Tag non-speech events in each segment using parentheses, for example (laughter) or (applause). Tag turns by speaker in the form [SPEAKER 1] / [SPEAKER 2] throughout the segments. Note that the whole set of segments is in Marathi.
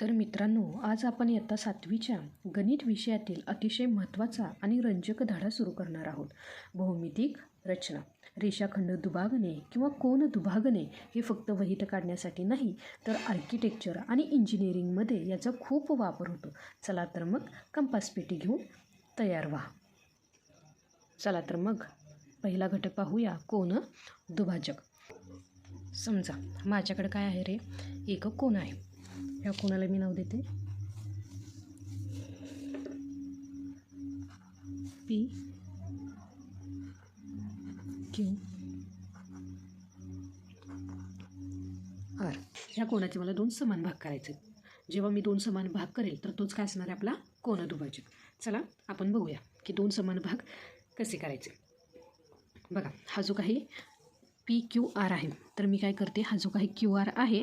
[SPEAKER 1] तर मित्रांनो आज आपण इयत्ता सातवीच्या गणित विषयातील अतिशय महत्त्वाचा आणि रंजक धडा सुरू करणार आहोत. भौमितिक रचना. रेषाखंड दुभागणे किंवा कोण दुभागणे हे फक्त वहीत काढण्यासाठी नाही तर आर्किटेक्चर आणि इंजिनिअरिंगमध्ये याचा खूप वापर होतो. चला तर मग कंपास पेटी घेऊन तयार व्हा. चला तर मग पहिला घटक पाहूया कोण दुभाजक. समजा माझ्याकडे काय आहे रे? एक कोण आहे. या कोणाला मी नाव देते? पी. क्यू. आर. ह्या कोणाचे मला दोन समान भाग करायचे जेव्हा मी दोन समान भाग करेल तर तोच काय असणार आहे आपला? कोण दुभाजक. चला आपण बघूया की दोन समान भाग कसे करायचे. बघा हा जो काही पी क्यू आर आहे तर मी काय करते हा जो काही क्यू आर आहे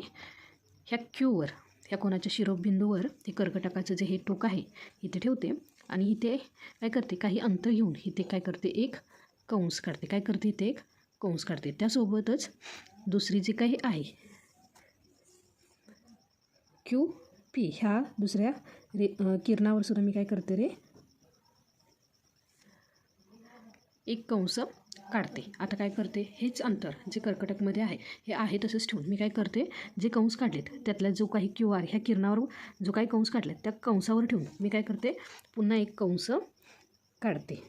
[SPEAKER 1] ह्या क्यूवर ह्या कोणाच्या शिरोबिंदूवर ते कर्कटकाचं जे हे टोक आहे इथे ठेवते. आणि इथे काय करते काही अंतर घेऊन इथे काय करते एक कंस काढते. काय करते इथे एक कंस काढते. त्यासोबतच दुसरी जी काही आहे क्यू पी ह्या दुसऱ्या रे किरणावर सुद्धा मी काय करते रे एक कंस काढते. आता काय करते? हेच अंतर जे कर्कटकमध्ये आहे हे आहे तसंच ठेवून मी काय करते? जे कंस काढलेत त्यातला जो काही क्यू आर ह्या किरणावर जो काही कंस काढलेत त्या कंसावर ठेवून मी काय करते? पुन्हा एक कंस काढते.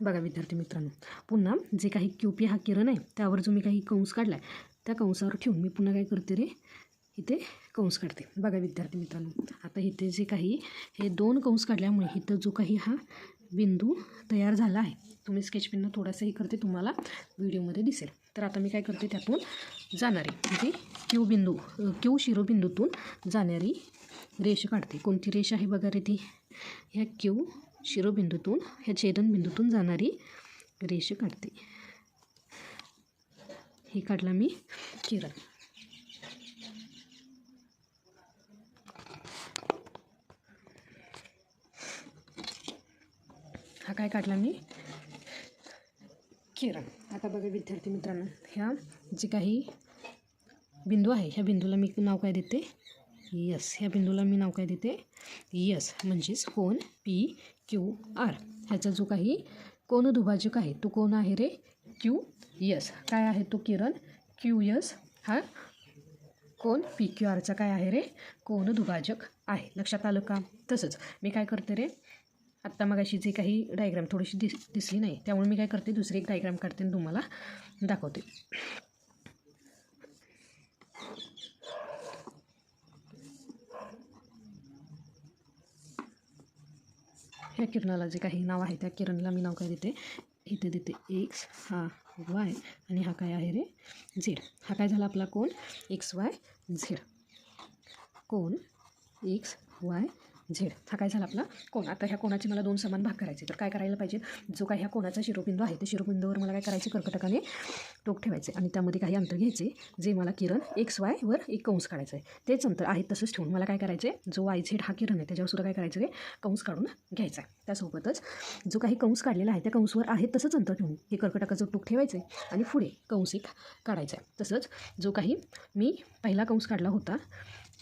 [SPEAKER 1] बघा विद्यार्थी मित्रांनो पुन्हा जे काही क्यू पी हा किरण आहे त्यावर जो मी काही कंस काढला आहे त्या कंसावर ठेवून मी पुन्हा काय करते रे? इथे कंस काढते. बघा विद्यार्थी मित्रांनो आता इथे जे काही हे दोन कंस काढल्यामुळे इथं जो काही हा बिंदू तयार झाला आहे. तुम्ही स्केच पेननं थोडासाही करते तुम्हाला व्हिडिओमध्ये दिसेल. तर आता मी काय करते त्यातून जाणारी म्हणजे क्यू बिंदू क्यू शिरोबिंदूतून जाणारी रेष काढते. कोणती रेष आहे बघा रे ती? ह्या क्यू शिरोबिंदूतून ह्या छेदनबिंदूतून जाणारी रेष काढते. हे काढला मी किरण हा काय काढला मी? किरण आता बघा विद्यार्थी मित्रांनो ह्या जे काही बिंदू आहे ह्या बिंदूला मी नाव काय देते? यस ह्या बिंदूला मी नाव काय देते? यस म्हणजेच कोण पी क्यू आर ह्याचा जो काही कोण दुभाजक आहे तो कोण आहे रे? क्यू यस काय आहे तो किरण? क्यू यस हा कोण पी क्यू आरचा काय आहे रे? कोण दुभाजक आहे. लक्षात आलं का? तसंच. मी काय करते रे? आत्ता मग अशी जे काही डायग्राम थोडीशी दिस दिसली नाही त्यामुळे मी काय करते दुसरी एक डायग्राम काढते आणि तुम्हाला दाखवते. ह्या किरणाला जे काही नाव आहे त्या किरणला मी नाव काय देते? इथे देते एक्स हा वाय आणि हा काय आहे रे? झेड हा काय झाला आपला कोण एक्स वाय झेड कोण एक्स वाय झेड हा काय झाला आपला? कोण? आता ह्या कोणाचे मला दोन समान भाग करायचे तर काय करायला पाहिजे? जो काही ह्या कोणाचा शिरोबिंदू आहे त्या शिरोबिंदूवर मला काय करायचे? कर्कटकाने टोक ठेवायचे आणि त्यामध्ये काही अंतर घ्यायचे जे मला किरण एक्स वाय वर एक कंस काढायचं आहे. तेच अंतर आहे तसंच ठेवून मला काय करायचं? आहे जो वाय झेड हा किरण आहे त्याच्यावर सुद्धा काय करायचं आहे? कंस काढून घ्यायचा आहे. त्यासोबतच जो काही कंस काढलेला आहे त्या कंसवर आहे तसंच अंतर ठेवून हे कर्कटकाचं टोक ठेवायचं आहे आणि पुढे कंस एक काढायचा आहे. तसंच जो काही मी पहिला कंस काढला होता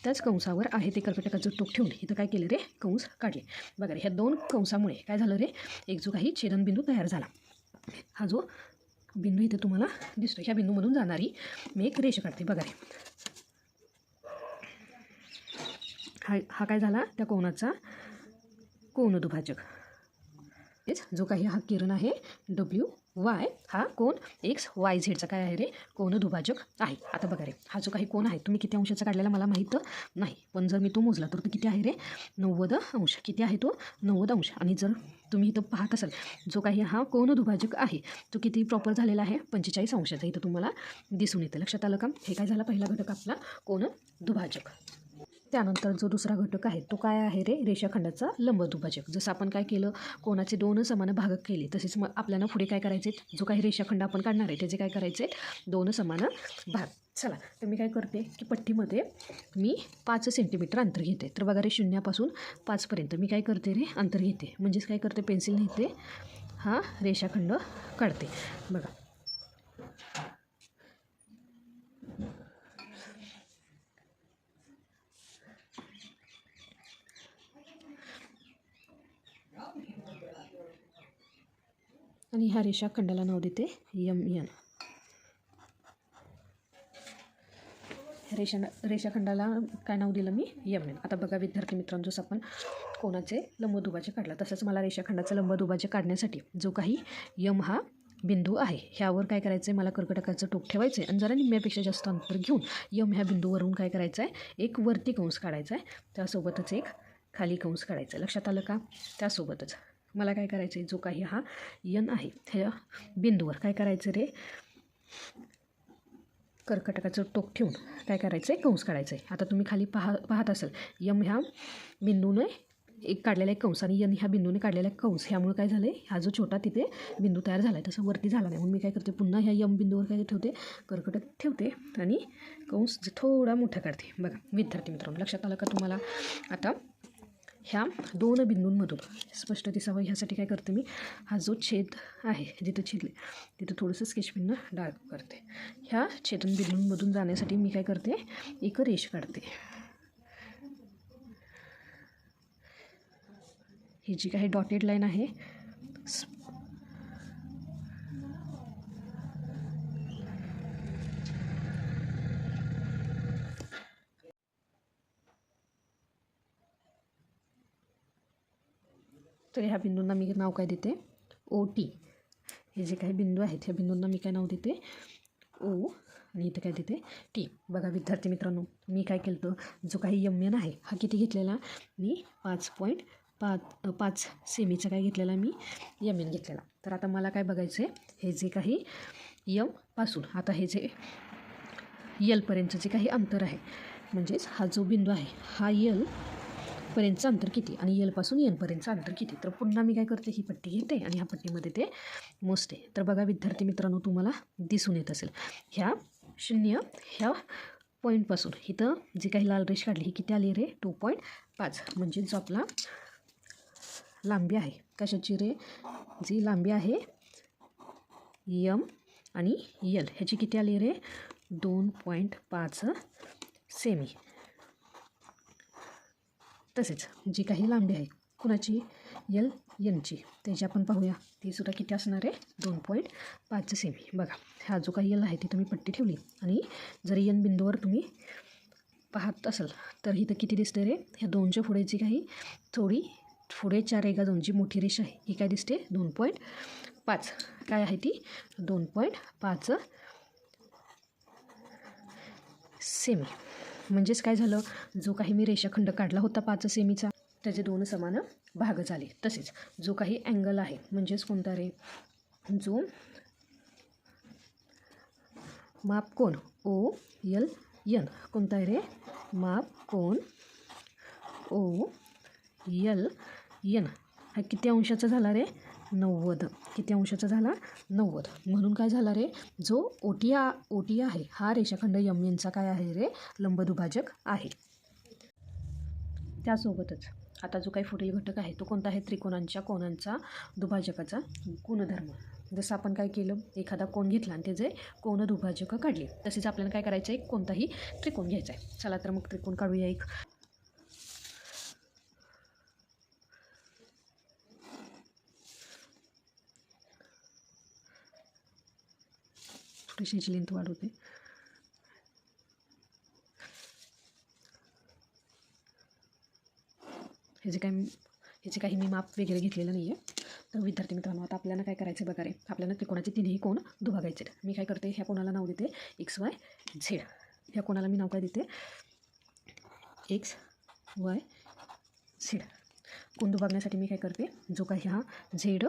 [SPEAKER 1] त्याच कंसावर आहे ते कर्कटकाचं टोक ठेवून. इथं काय केलं रे? कंस काढले. बघा रे ह्या दोन कंसामुळे काय झालं रे? एक जो काही छेदनबिंदू तयार झाला. हा जो बिंदू इथे तुम्हाला दिसतो ह्या बिंदूमधून जाणारी मी एक रेष काढते. बघा रे. हा हा काय झाला? त्या कोणाचा? कोण दुभाजक तेच जो काही हा किरण आहे डब्ल्यू वाय हा कोण एक्स वाय झेडचा काय आहे रे? कोण दुभाजक आहे. आता बघा रे हा जो काही कोण आहे तुम्ही किती अंशाचा काढलेला मला माहीत नाही. पण जर मी तो मोजला तर तो किती आहे रे? नव्वद अंश. किती आहे तो? नव्वद अंश. आणि जर तुम्ही इथं पाहत असाल जो काही हा कोण दुभाजक आहे तो किती प्रॉपर झालेला आहे? पंचेचाळीस अंशाचा इथं तुम्हाला दिसून येतं. लक्षात आलं का? हे काय झालं पहिला घटक आपला? कोण दुभाजक. त्यानंतर जो दुसरा घटक आहे तो काय आहे रे? रेषाखंडाचा लंब दुभाजक जसं आपण काय केलं कोणाचे दोन समान भाग केले तसेच मग आपल्याला पुढे काय करायचे जो काही रेषाखंड आपण काढणार आहे त्याचे काय करायचे दोन समान भाग. चला तर मी काय करते की पट्टीमध्ये मी पाच सेंटीमीटर अंतर घेते. तर बघा रे शून्यापासून पाचपर्यंत मी काय करते रे? अंतर घेते. म्हणजेच काय करते? पेन्सिल घेते. हा रेषाखंड काढते. बघा. आणि ह्या रेषा खंडाला नाव देते यम यन रेषा रेषाखंडाला काय नाव दिलं मी? यम एन आता बघा विद्यार्थी मित्रांनो जसं आपण कोणाचे लंबदुभाचे काढला तसंच मला रेषाखंडाचं लंबदुभाचे काढण्यासाठी जो काही यम हा बिंदू आहे ह्यावर काय करायचं आहे मला कर्कटकाचं टोक ठेवायचं आहे आणि जरा निम्म्यापेक्षा जास्त अंतर घेऊन यम ह्या बिंदूवरून काय करायचं आहे एक वरती कंस काढायचा आहे त्यासोबतच एक खाली कंस काढायचा आहे लक्षात आलं का? त्यासोबतच. मला काय करायचं आहे जो काही हा यन आहे ह्या बिंदूवर काय करायचं रे? कर्कटकाचं टोक ठेवून काय करायचं आहे कंस काढायचं आहे आता तुम्ही खाली पाहा पाहत असाल यम ह्या बिंदूने एक काढलेला एक कंस आणि यन ह्या बिंदूने काढलेला एक कंस. ह्यामुळे काय झालं आहे हा जो छोटा तिथे बिंदू तयार झाला आहे तसं वरती झाला नाही. म्हणून मी काय करते पुन्हा ह्या यम बिंदूवर काय ठेवते? कर्कटक ठेवते आणि कंस जे थोडा मोठा काढते. बघा विद्यार्थी मित्रांनो लक्षात आलं का तुम्हाला? आता ह्या दोन बिंदूंमधून स्पष्ट दिसावं ह्यासाठी काय करते मी हा जो छेद आहे जिथं छेदले तिथं थोडंसं स्केचपेननं डार्क करते. ह्या छेदन बिंदूंमधून जाण्यासाठी मी काय करते एक रेष काढते. ही जी काही डॉटेड लाईन आहे तर ह्या बिंदूंना मी नाव काय देते? ओ टी हे जे काही बिंदू आहेत ह्या बिंदूंना मी काय नाव देते? ओ आणि इथं काय देते? टी बघा विद्यार्थी मित्रांनो मी काय केलं होतं जो काही यम्यन आहे हा किती घेतलेला? मी पाच पॉईंट पाच पाच सेमीचा काय घेतलेला? मी यम एन घेतलेला. तर आता मला काय बघायचं आहे हे जे काही यमपासून आता हे जे यलपर्यंतचं जे काही अंतर आहे म्हणजेच हा जो बिंदू आहे हा यल पर्यंतचं अंतर किती? आणि यलपासून एनपर्यंतचं अंतर किती? तर पुन्हा मी काय करते ही पट्टी घेते आणि ह्या पट्टीमध्ये ते मोजते. तर बघा विद्यार्थी मित्रांनो तुम्हाला दिसून येत असेल. ह्या शून्य ह्या पॉईंटपासून इथं जी काही लाल रेष काढली ही किती आली रे? टू पॉईंट पाच. म्हणजे जो आपला लांबी आहे कशाची रे? जी लांबी आहे यम आणि यल ह्याची किती आली रे? दोन पॉईंट पाच सेमी तसेच जी काही लांबी आहे कुणाची? यल यनची त्याची आपण पाहूया. ती सुद्धा किती असणार आहे? दोन पॉईंट पाच सेमी. बघा हा जो काही यल आहे ती तुम्ही पट्टी ठेवली. आणि जरी यन बिंदूवर तुम्ही पाहत असाल तर इथं किती दिसते रे? ह्या दोनच्या पुढे जी काही थोडी पुढे चार एका दोनची मोठी रेष आहे ही काय दिसते? दोन पॉईंट पाच. काय आहे ती? दोन पॉईंट पाच सेमी. म्हणजेच काय झालं? जो काही मी रेषाखंड काढला होता पाच सेमीचा त्याचे दोन समान भाग झाले. तसेच जो काही अँगल आहे म्हणजेच कोणता रे? जो माप कोण ओ यल यन कोणता आहे रे? माप कोण ओ यल यन हा किती अंशाचा झाला रे? नव्वद. किती अंशाचा झाला? नव्वद. म्हणून काय झाला रे? जो ओटिया ओटी आहे हा रेषाखंड यम यांचा काय आहे रे? लंबदुभाजक आहे. त्यासोबतच आता जो काही पुढील घटक आहे तो कोणता आहे? त्रिकोणांच्या कोणांचा दुभाजकाचा गुणधर्म. जसं आपण काय केलं? एखादा कोण घेतला आणि त्याचे कोण दुभाजक काढले. तसेच आपल्याला काय करायचं आहे कोणताही त्रिकोण घ्यायचा आहे चला तर मग त्रिकोण काढूया एक. थोडीशी याची लेंथ वाढवते ह्याचे काय ह्याचे काही मी माप वगैरे घेतलेलं नाही आहे तर विद्यार्थी मित्रांनो आता आपल्याला काय करायचं बघा रे. आपल्याला त्रिकोणाचे तिन्ही कोण दुभागायचे आहेत. मी काय करते ह्या कोणाला नाव देते? एक्स वाय झेड ह्या कोणाला मी नाव काय देते? एक्स वाय झेड कोण दुभागण्यासाठी मी काय करते? जो काही हा झेड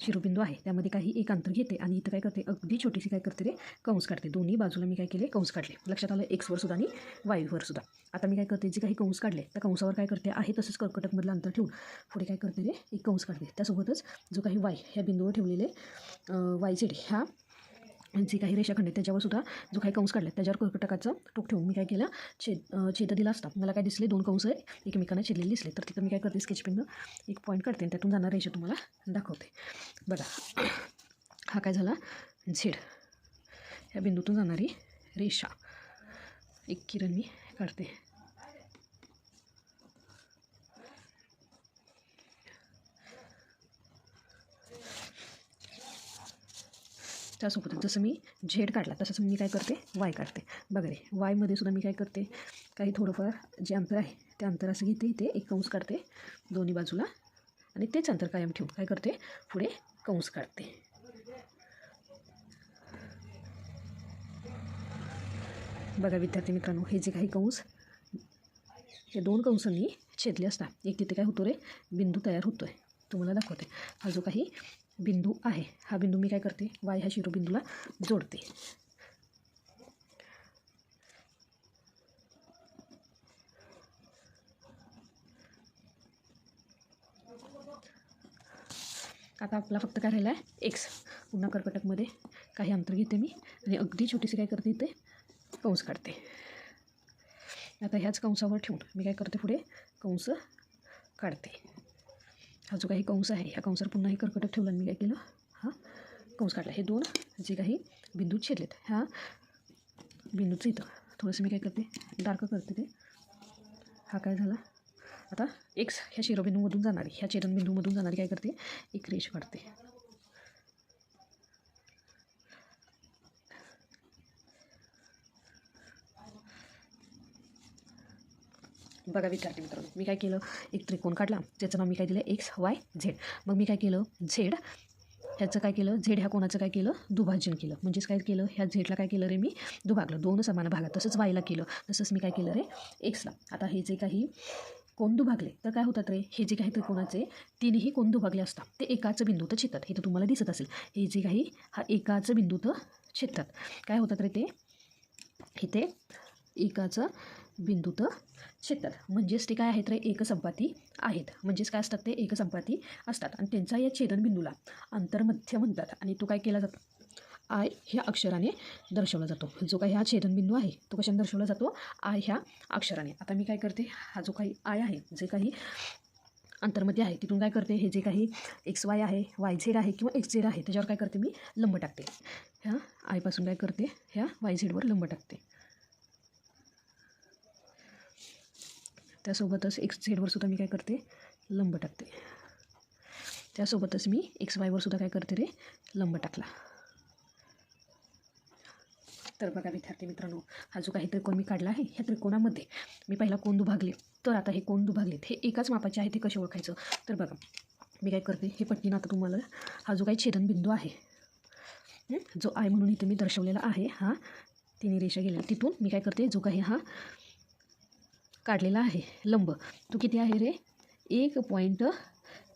[SPEAKER 1] शिरोबिंदू आहे. त्यामध्ये काही एक अंतर घेते आणि इथं काय करते? अगदी छोटीशी काय करते रे? कंस काढते. दोन्ही बाजूला मी काय केले? कंस काढले. लक्षात आलं? एक्सवर सुद्धा आणि वाईवर सुद्धा. आता मी काय करते? जे काही कंस काढले त्या कंसावर काय करते? आहे तसंच कर्कटकमधलं अंतर ठेवून पुढे काय करते ते एक कंस काढते. त्यासोबतच जो काही वाय ह्या बिंदूवर ठेवलेले वायझेड ह्या जे काही रेषाखंड आहेत त्याच्यावर सुद्धा जो काही कंस काढला त्याच्यावर कर्कटकाचं टोक ठेवून मी काय केलं छेद छेद दिला असता मला काय दिसले दोन कंस एकमेकांना छेदलेले दिसले. तर तिथं मी काय करते स्केच पेननं एक पॉईंट काढते आणि त्यातून जाणार रेषा तुम्हाला दाखवते. बघा (clears throat) हा काय झाला? झेड. ह्या बिंदूतून जाणारी रेषा. एक किरण मी काढते. त्यासोबत जसं मी झेड काढला तसंच मी काय करते? वाय काढते. बघा रे वायमध्ये सुद्धा मी काय करते? काही थोडंफार जे अंतर आहे ते अंतर असं घेते इथे एक कंस काढते दोन्ही बाजूला आणि तेच अंतर कायम ठेवून काय करते? पुढे कंस काढते. बघा विद्यार्थी मित्रांनो हे जे काही कंस हे दोन कंसांनी छेदले असता एक तिथे काय होतो रे? बिंदू तयार होतो आहे तुम्हाला दाखवते. हा जो काही बिंदू आहे. हा बिंदू मी काय करते? वाय ह्या शिरोबिंदूला जोडते. आता आपला फक्त काय राहिला आहे एक्स पुन्हा कर्कटकमध्ये काही अंतर घेते मी आणि अगदी छोटीशी काय करते इथे? कंस काढते. आता ह्याच कंसावर ठेवून मी काय करते पुढे? कंस काढते. हा जो काही कंस आहे. ह्या कंसावर पुन्हा हे कर्कटक ठेवलं मी काय केलं? हा कंस काढला. हे दोन जे काही बिंदू छेदलेत ह्या बिंदूचं इथं. थोडंसं मी काय करते? डार्क करते ते. हा काय झाला? आता एक्स ह्या शिरोबिंदूमधून जाणारी ह्या छेदनबिंदूमधून जाणारी काय करते? एक रेष काढते. बघा विद्यार्थी मित्रांनो मी काय केलं? एक त्रिकोण काढला त्याचं नाव मी काय दिलं? एक्स वाय झेड मग मी काय केलं? झेड ह्याचं काय केलं? झेड ह्या कोणाचं काय केलं? दुभाजन केलं. म्हणजेच काय केलं? ह्या झेडला काय केलं रे मी? दुभागलं. दोन समान भागात. तसंच वायला केलं. तसंच मी काय केलं रे? एक्सला आता हे जे काही कोण दुभागले तर काय होतात रे? हे जे काही त्रिकोणाचे तीनही कोण दुभागले असतात ते एकाच बिंदूत छेतात हे तर तुम्हाला दिसत असेल. हे जे काही हा एकाच बिंदूत छेतात काय होतात रे ते? इथे एकाचं बिंदूत छेदतात म्हणजेच ते काय आहेत रे? एकसंपाती आहेत. म्हणजेच काय असतात ते? एकसंपाती असतात. आणि त्यांचा या छेदनबिंदूला आंतरमध्य म्हणतात. आणि तो काय केला जातो? आय ह्या अक्षराने दर्शवला जातो. जो काही हा छेदनबिंदू आहे तो कशाने दर्शवला जातो? आय ह्या अक्षराने. आता मी काय करते? हा जो काही आय आहे जे काही अंतर्मध्ये आहे तिथून काय करते? हे जे काही एक्स वाय आहे वाय झेड आहे किंवा एक्स झेड आहे त्याच्यावर काय करते मी? लंब टाकते. ह्या आयपासून काय करते? ह्या वाय झेडवर लंब टाकते. त्यासोबतच एक्स झेडवर सुद्धा मी काय करते लंब टाकते. त्यासोबतच मी एक्स वायवर सुद्धा काय करते रे लंब टाकला. तर बघा विद्यार्थी मित्रांनो हा जो काही त्रिकोण मी काढला आहे ह्या त्रिकोणामध्ये मी पहिला कोण दुभागले तर आता हे कोण दुभागलेत हे एकाच मापाचे आहे ते कसे ओळखायचं? तर बघा मी काय करते हे पट्टीनं आता तुम्हाला हा जो काही छेदनबिंदू आहे जो आय म्हणून इथे मी दर्शवलेला आहे हा तिन्ही रेषा गेलेला तिथून मी काय करते जो काही हा काढलेला आहे. लंब. तो किती आहे रे? एक पॉईंट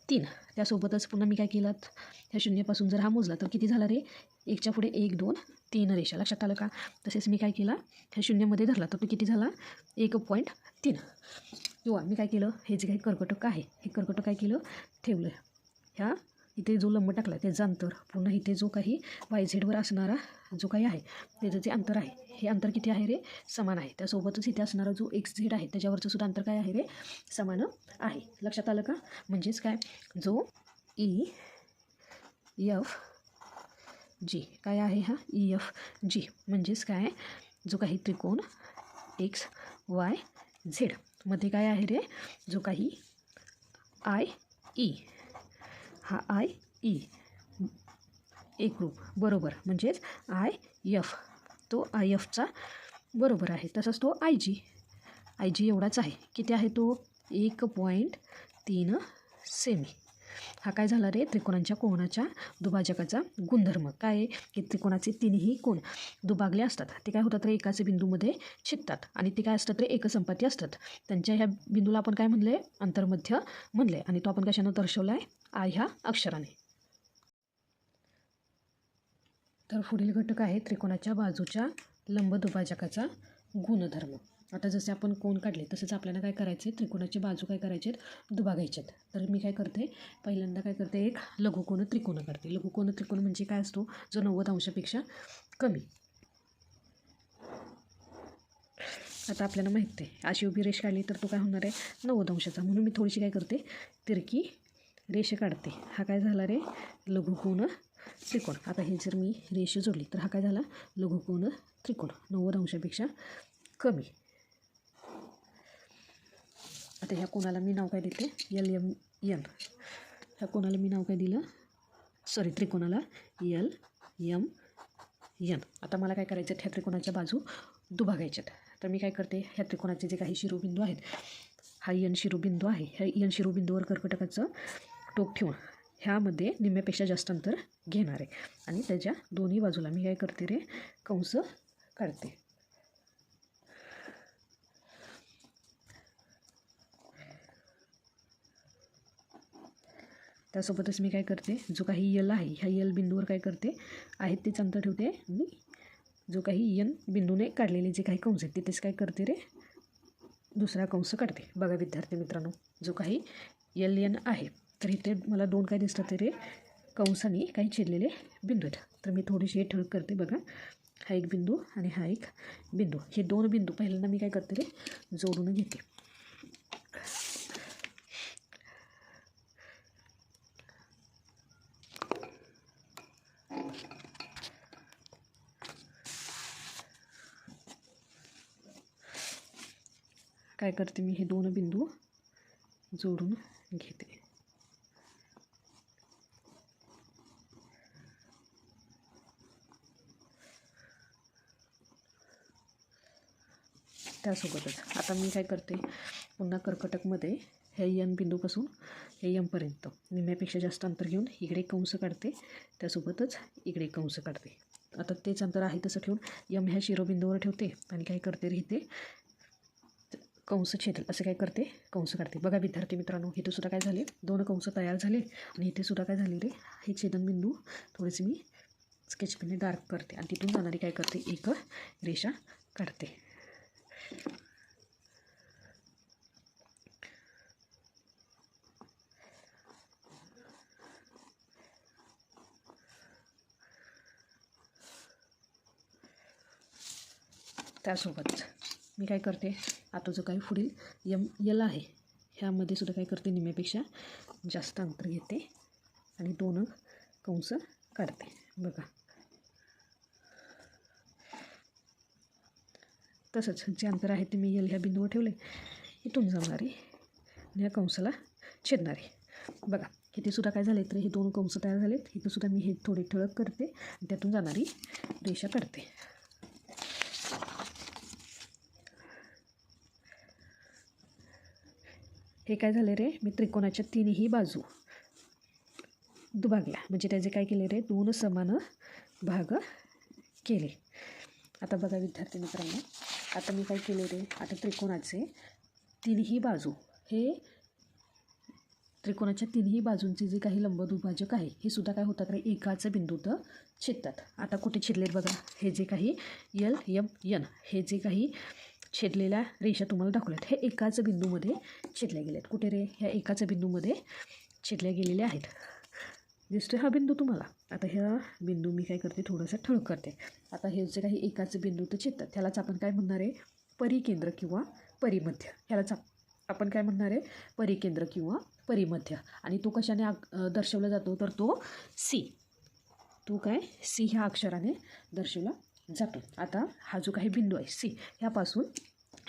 [SPEAKER 1] तीन. त्यासोबतच पुन्हा मी काय केलं? ह्या शून्यापासून जर हा मोजला तर किती झाला रे? एकच्या पुढे एक दोन तीन रेषा. लक्षात आलं का? तसेच मी काय केला? ह्या शून्यामध्ये धरला तर तो किती झाला? एक पॉईंट तीन. किंवा मी काय केलं? हे जे काही कर्कटक आहे हे कर्कटक काय केलं? ठेवलं ह्या इथे जो लंब टाकला त्याचं अंतर. पुन्हा इथे जो काही वाय झेडवर असणारा जो काही आहे त्याचं जे अंतर आहे हे अंतर किती आहे रे? समान आहे. त्यासोबतच इथे असणारा जो एक्स झेड आहे त्याच्यावरचं सुद्धा अंतर काय आहे रे? समान आहे. लक्षात आलं का? म्हणजेच काय? जो ई एफ जी काय आहे हा? ई एफ जी म्हणजेच काय? जो काही त्रिकोण एक्स वाय झेडमध्ये काय आहे रे? जो काही आय ई e. हा आय ई e. एक ग्रुप बरोबर. म्हणजेच आय एफ तो आय एफचा बरोबर आहे. तसंच तो आय जी आय जी एवढाच आहे. किती आहे तो? एक पॉईंट तीन सेमी हा काय झाला रे? त्रिकोणांच्या कोणाच्या दुभाजकाचा गुणधर्म. काय की त्रिकोणाचे तीनही कोण दुभागले असतात. ते काय होतात रे? एकाच बिंदूमध्ये छिततात आणि ते काय असतात रे? एकसंपाती असतात. त्यांच्या ह्या बिंदूला आपण काय म्हणलं? आहे अंतर्मध्य म्हणलं. आहे आणि तो आपण कशानं दर्शवला आहे आय ह्या अक्षराने. तर पुढील घटक आहे त्रिकोणाच्या बाजूच्या लंब दुभाजकाचा गुणधर्म. आता जसे आपण कोण काढले तसंच आपल्याला काय करायचे त्रिकोणाची बाजू काय करायचे दुभागायचे तर मी काय करते? पहिल्यांदा काय करते? एक लघुकोण त्रिकोण करते लघुकोण त्रिकोण म्हणजे काय असतो? जो नव्वद अंशापेक्षा कमी. आता आपल्याला माहिती आहे. अशी उभी रेष काढली तर तो काय होणार आहे? नव्वद अंशाचा. म्हणून मी थोडीशी काय करते? तिरकी रेषे काढते. हा काय झाला रे? लघुकोण त्रिकोण. आता हे जर मी रेषे जोडली तर हा काय झाला? लघुकोण त्रिकोण. नव्वद अंशापेक्षा कमी. आता ह्या कोणाला मी नाव काय देते? L M N. ह्या कोणाला मी नाव काय दिलं? सॉरी त्रिकोणाला एल एम यन आता मला काय करायचं ह्या त्रिकोणाच्या बाजू दुभागायच्यात. तर मी काय करते? ह्या त्रिकोणाचे जे काही शिरोबिंदू आहेत हा यन शिरोबिंदू आहे. ह्या यन शिरोबिंदूवर कर्कटकाचं टोक ठेवून ह्यामध्ये निम्म्यापेक्षा जास्त अंतर घेणार आहे. आणि त्याच्या दोन्ही बाजूला मी काय करते रे? कंस काढते. त्यासोबतच मी काय करते? जो काही यल आहे ह्या यल बिंदूवर काय करते? आहेत तेच अंतर ठेवते आणि जो काही यन बिंदूने काढलेले जे काही कंस आहेत तिथेच काय करते रे? दुसरा कंस काढते. बघा विद्यार्थी मित्रांनो जो काही यल यन आहे तर इथे मला दोन काय दिसतात तरी. कंसाने काही चिरलेले बिंदू आहेत. तर मी थोडीशी ठळक करते बघा. हा एक बिंदू आणि हा एक बिंदू. हे दोन बिंदू पहिल्यांदा मी काय करते रे? जोडून घेते. काय करते मी? हे दोन बिंदू जोडून घेते. त्यासोबतच. आता मी काय करते पुन्हा कर्कटकमध्ये हे यम बिंदूपासून हे यमपर्यंत निम्म्यापेक्षा जास्त अंतर घेऊन इकडे कंस काढते त्यासोबतच इकडे कंस काढते. आता तेच अंतर आहे तसं ठेवून यम ह्या शिरोबिंदूवर ठेवते आणि काय करते रे इथे? कंस छेदल असं काय करते? कंस काढते. बघा विद्यार्थी मित्रांनो इथे सुद्धा काय झाले? दोन कंस तयार झाले आणि इथे सुद्धा काय झाले रे? हे छेदनबिंदू थोडेसे मी स्केच पेनने डार्क करते आणि तिथून जाणारी काय करते? एक रेषा काढते. त्यासोबत मी काय करते आता जो काही पुढील यम यल आहे ह्यामध्ये सुद्धा काय करते निम्म्यापेक्षा जास्त अंतर घेते आणि दोन कंस काढते. बघा. तसंच जे अंतर आहे ते मी यल ह्या बिंदूवर ठेवले इथून जाणारे आणि या कंसाला छेदणारी. बघा इथे सुद्धा काय झाले तर हे दोन कंस तयार झालेत. इथं सुद्धा मी हे थोडे ठळक करते आणि त्यातून जाणारी रेषा करते हे काय झाले रे? मी त्रिकोणाच्या तीनही बाजू दुभागल्या म्हणजे त्याचे काय केले रे? दोन समान भाग केले. आता बघा विद्यार्थी मित्रांनो आता मी काय केले रे? आता त्रिकोणाचे तिन्ही बाजू हे त्रिकोणाच्या तिन्ही बाजूंचे जे काही लंबदुभाजक आहे हे सुद्धा काय होतात रे? एकाचं बिंदू तर छेदतात. आता कुठे छेदलेत बघा? हे जे काही यल यम यन हे जे काही छेदलेल्या रेषा तुम्हाला दाखवल्यात हे एकाच बिंदूमध्ये छेदल्या गेल्यात. कुठे रे? ह्या एकाच बिंदूमध्ये छेदल्या गेलेल्या आहेत. दिसतो हा बिंदू तुम्हाला. आता ह्या बिंदू मी काय करते थोडंसं ठळक करते. आता हे जे काही एकाच बिंदू तर चित्तात त्यालाच आपण काय म्हणणार आहे? परिकेंद्र किंवा परिमध्य. ह्यालाच आपण काय म्हणणार आहे? परिकेंद्र किंवा परिमध्य. आणि तो कशाने दर्शवला जातो? तर तो सी. तो काय? सी ह्या अक्षराने दर्शवला जातो. आता हा जो काही बिंदू आहे सी ह्यापासून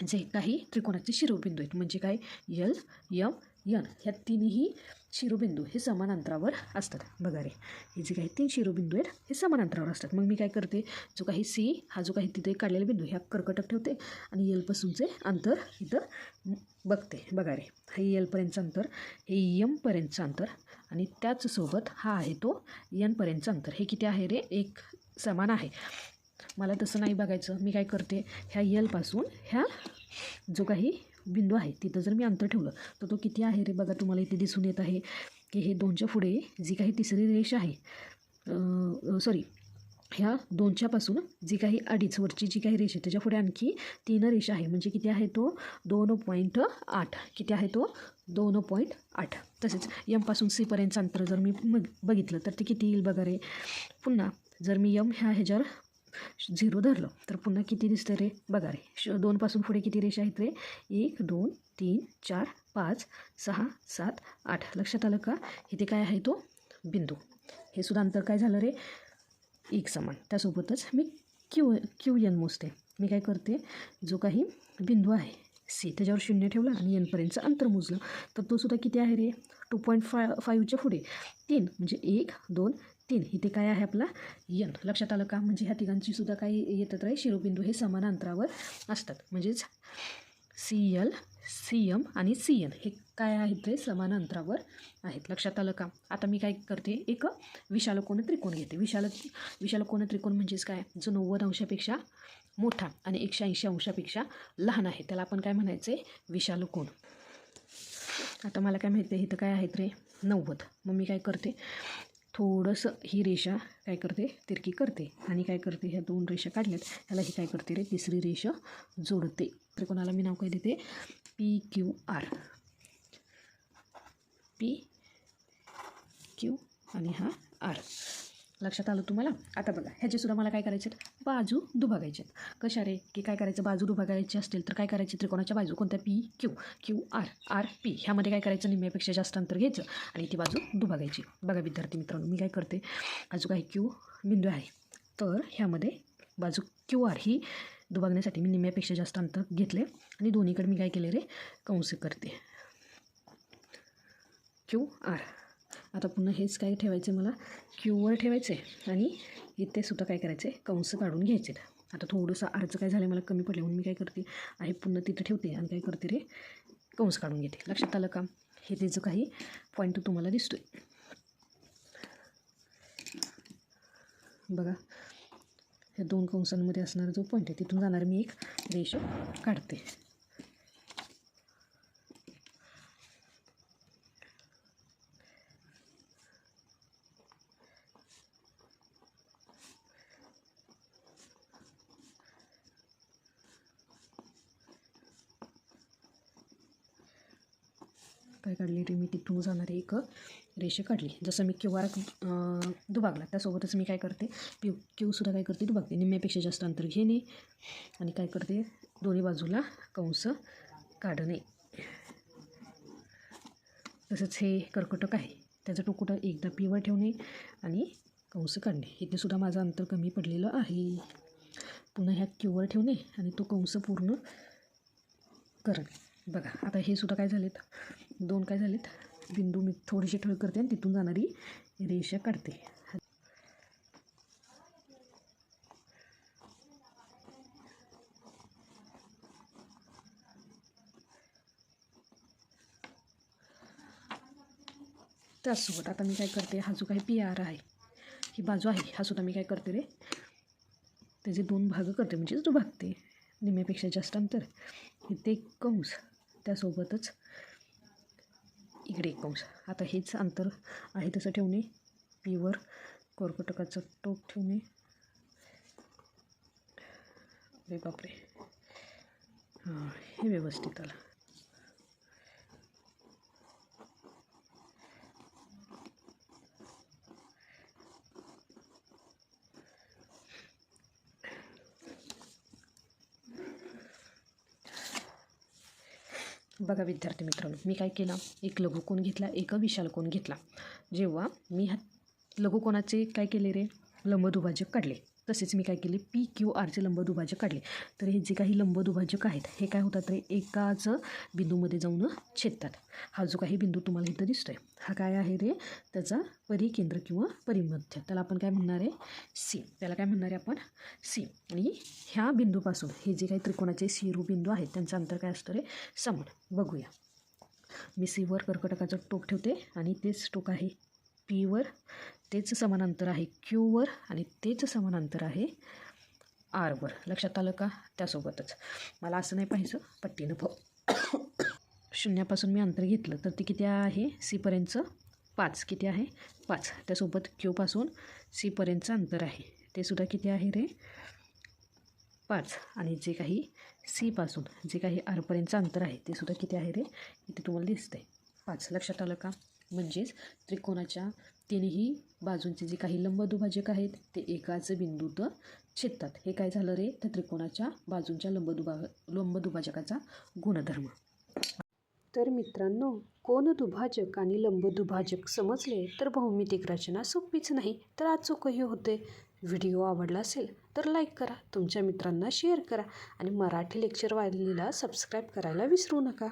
[SPEAKER 1] जे काही त्रिकोणाचे शिरोबिंदू आहेत म्हणजे काय? यल यम यन ह्या तिन्ही शिरोबिंदू हे समान अंतरावर असतात. बघा रे हे जे काही तीन शिरोबिंदू आहेत हे समान अंतरावर असतात. मग मी काय करते जो काही सी हा जो काही तिथे काढलेला बिंदू ह्या कर्कटक ठेवते आणि यलपासूनचे अंतर इथं बघते. बघा रे हे यलपर्यंतचं अंतर हे यमपर्यंतचं अंतर आणि त्याचसोबत हा आहे तो यनपर्यंतचं अंतर. हे किती आहे रे? एक समान आहे. मला तसं नाही बघायचं. मी काय करते ह्या यलपासून ह्या जो काही बिंदू आहे तिथं जर मी अंतर ठेवलं तर तो किती आहे रे बघा तुम्हाला इथे दिसून येत आहे की हे दोनच्या पुढे जी काही तिसरी रेष आहे सॉरी ह्या दोनच्यापासून जी काही अडीच वरची जी काही रेष आहे त्याच्या पुढे आणखी तीन रेष आहे. म्हणजे किती आहे तो? दोन पॉईंट आठ. किती आहे तो? दोन पॉईंट आठ. तसेच यमपासून सीपर्यंतचं अंतर जर मी बघितलं तर ते किती येईल बघा रे? पुन्हा जर मी यम ह्या ह्याच्यावर झिरो धरलं. तर पुन्हा किती दिसतं रे? बघा रे श दोनपासून पुढे किती रेषा आहेत रे? एक दोन तीन चार पाच सहा सात आठ. लक्षात आलं का? इथे काय आहे तो? बिंदू. हे सुद्धा अंतर काय झालं रे? एक समान. त्यासोबतच मी क्यू क्यू एन मोजते. मी काय करते? जो काही बिंदू आहे सी त्याच्यावर शून्य ठेवला आणि एनपर्यंतचं अंतर मोजलं. तर तो सुद्धा किती आहे रे? टू पॉईंट फाय फाईव्हच्या पुढे. तीन म्हणजे एक दोन तीन इथे काय आहे आपला? यन. लक्षात आलं का? म्हणजे ह्या तिघांची सुद्धा काही येतात राही शिरोबिंदू हे समान अंतरावर असतात. म्हणजेच सी एल सी एम आणि सी एन हे काय आहेत ते समान अंतरावर आहेत. लक्षात आलं का? आता मी काय करते? एक विशालकोण त्रिकोण घेते. विशाल विशालकोण त्रिकोण म्हणजेच काय? जो नव्वद अंशापेक्षा मोठा आणि एकशे ऐंशी अंशापेक्षा लहान आहे. त्याला आपण काय म्हणायचं? आहे विशालकोण आता मला काय माहिती आहे? इथं काय आहेत रे? नव्वद. मग मी काय करते? थोडंसं ही रेषा काय करते? तिरकी करते. आणि काय करते? ह्या दोन रेषा काढल्यात. ह्याला ही काय करते रे? तिसरी रेषा जोडते. त्रिकोणाला मी नाव काय देते? P Q R. P Q आणि हा आर. लक्षात आलं तुम्हाला? आता बघा ह्याचे सुद्धा मला काय करायचे बाजू दुभागायचे कशा रे? की काय करायचं? बाजू दुभागायची असतील तर काय करायचे? त्रिकोणाच्या बाजू कोणत्या? P Q Q R R P ह्यामध्ये काय करायचं? निम्म्यापेक्षा जास्त अंतर घ्यायचं आणि ती बाजू दुभागायची. बघा विद्यार्थी मित्रांनो मी काय करते? हा काय? काही क्यू बिंदू आहे. तर ह्यामध्ये बाजू क्यू आर ही दुभागण्यासाठी मी निम्म्यापेक्षा जास्त अंतर घेतले आणि दोन्हीकडे मी काय केले रे? कंस करते. Q R. आता पुन्हा हेच काय ठेवायचं मला? क्यूवर ठेवायचं आहे आणि इथे सुद्धा काय करायचं आहे? कंस काढून घ्यायचे आता थोडंसं अर्ज काय झालं मला कमी पडले म्हणून मी काय करते? आहे पुन्हा तिथं ठेवते आणि काय करते रे? कंस काढून घेते. लक्षात आलं का? हे त्याचं काही पॉईंट तुम्हाला दिसतो आहे बघा. ह्या दोन कंसांमध्ये असणारा जो पॉईंट आहे तिथून जाणार मी एक रेष काढते. काय काढली रे मी? तिथून जाणारी एक रेषा काढली. जसं मी क्यू आर दुभागला त्यासोबतच मी काय करते क्यू क्यूसुद्धा काय करते दुभागते निम्म्यापेक्षा जास्त अंतर घेणे आणि काय करते दोन्ही बाजूला कंस काढणे. तसंच हे कर्कटक आहे. त्याचं टोकुटं एकदा पीवर ठेवणे आणि कंस काढणे. इथेसुद्धा माझं अंतर कमी पडलेलं आहे. पुन्हा ह्या क्यूवर ठेवणे आणि तो कंस पूर्ण करणे बघा आता हे सुद्धा काय झालेत? दोन काय झालेत? बिंदू मी थोडीशी ठळ करते आणि तिथून जाणारी रेषा काढते. त्याचसोबत आता मी काय करते हा जो काही पी आर आहे ही बाजू आहे हा सुद्धा मी काय करते रे? त्याचे दोन भाग करते म्हणजेच दुभागते निम्म्यापेक्षा जास्त अंतर. इथे कंस त्यासोबतच इकडे एक कंस आता हेच अंतर आहे तसं ठेवणे. पीवर कोरकटकाचं टोक ठेवणे. अरे बापरे. हां हे व्यवस्थित आलं. बघा विद्यार्थी मित्रांनो मी काय केलं? एक लघुकोण घेतला एक विशाल कोण घेतला. जेव्हा मी ह्या लघुकोणाचे काय केले रे? लंबदुभाजक काढले तसेच मी काय केले? पी क्यू आरचे लंब दुभाजक काढले. तर हे जे काही लंब दुभाजक आहेत हे काय होतात तर एकाच बिंदूमध्ये जाऊन छेदतात. हा जो काही बिंदू तुम्हाला इथं दिसतोय हा काय आहे रे? त्याचा परिकेंद्र किंवा परिमध्य. त्याला आपण काय म्हणणार आहे? सी त्याला काय म्हणणार आहे आपण? सी आणि ह्या बिंदूपासून हे जे काही त्रिकोणाचे शिरोबिंदू आहेत त्यांचं अंतर काय असतं रे? समान. बघूया. मी सीवर कर्कटकाचं टोक ठेवते आणि तेच टोक आहे पीवर तेच समान अंतर आहे क्यूवर आणि तेच समान अंतर आहे आरवर लक्षात आलं का? त्यासोबतच. मला असं नाही पाहिजे पट्टीनं फ शून्यापासून मी अंतर घेतलं तर ते किती आहे? सीपर्यंतचं पाच. किती आहे? पाच. त्यासोबत क्यूपासून सीपर्यंतचं अंतर आहे. ते सुद्धा किती आहे रे? पाच. आणि जे काही सीपासून जे काही आरपर्यंतचं अंतर आहे ते सुद्धा किती आहे रे? इथे तुम्हाला दिसतं आहे पाच. लक्षात आलं का? म्हणजेच त्रिकोणाच्या तिन्ही बाजूंचे जे काही लंबदुभाजक आहेत ते एकाच बिंदूत छेदतात. हे काय झालं रे? तर त्रिकोणाच्या बाजूंच्या लंबदुभा लंबदुभाजकाचा गुणधर्म. तर मित्रांनो कोण दुभाजक आणि लंबदुभाजक समजले तर भौमितिक रचना सोपीच नाही तर अचूकही होते. व्हिडिओ आवडला असेल तर लाईक करा तुमच्या मित्रांना शेअर करा आणि मराठी लेक्चर वाहिनीला सबस्क्राईब करायला विसरू नका.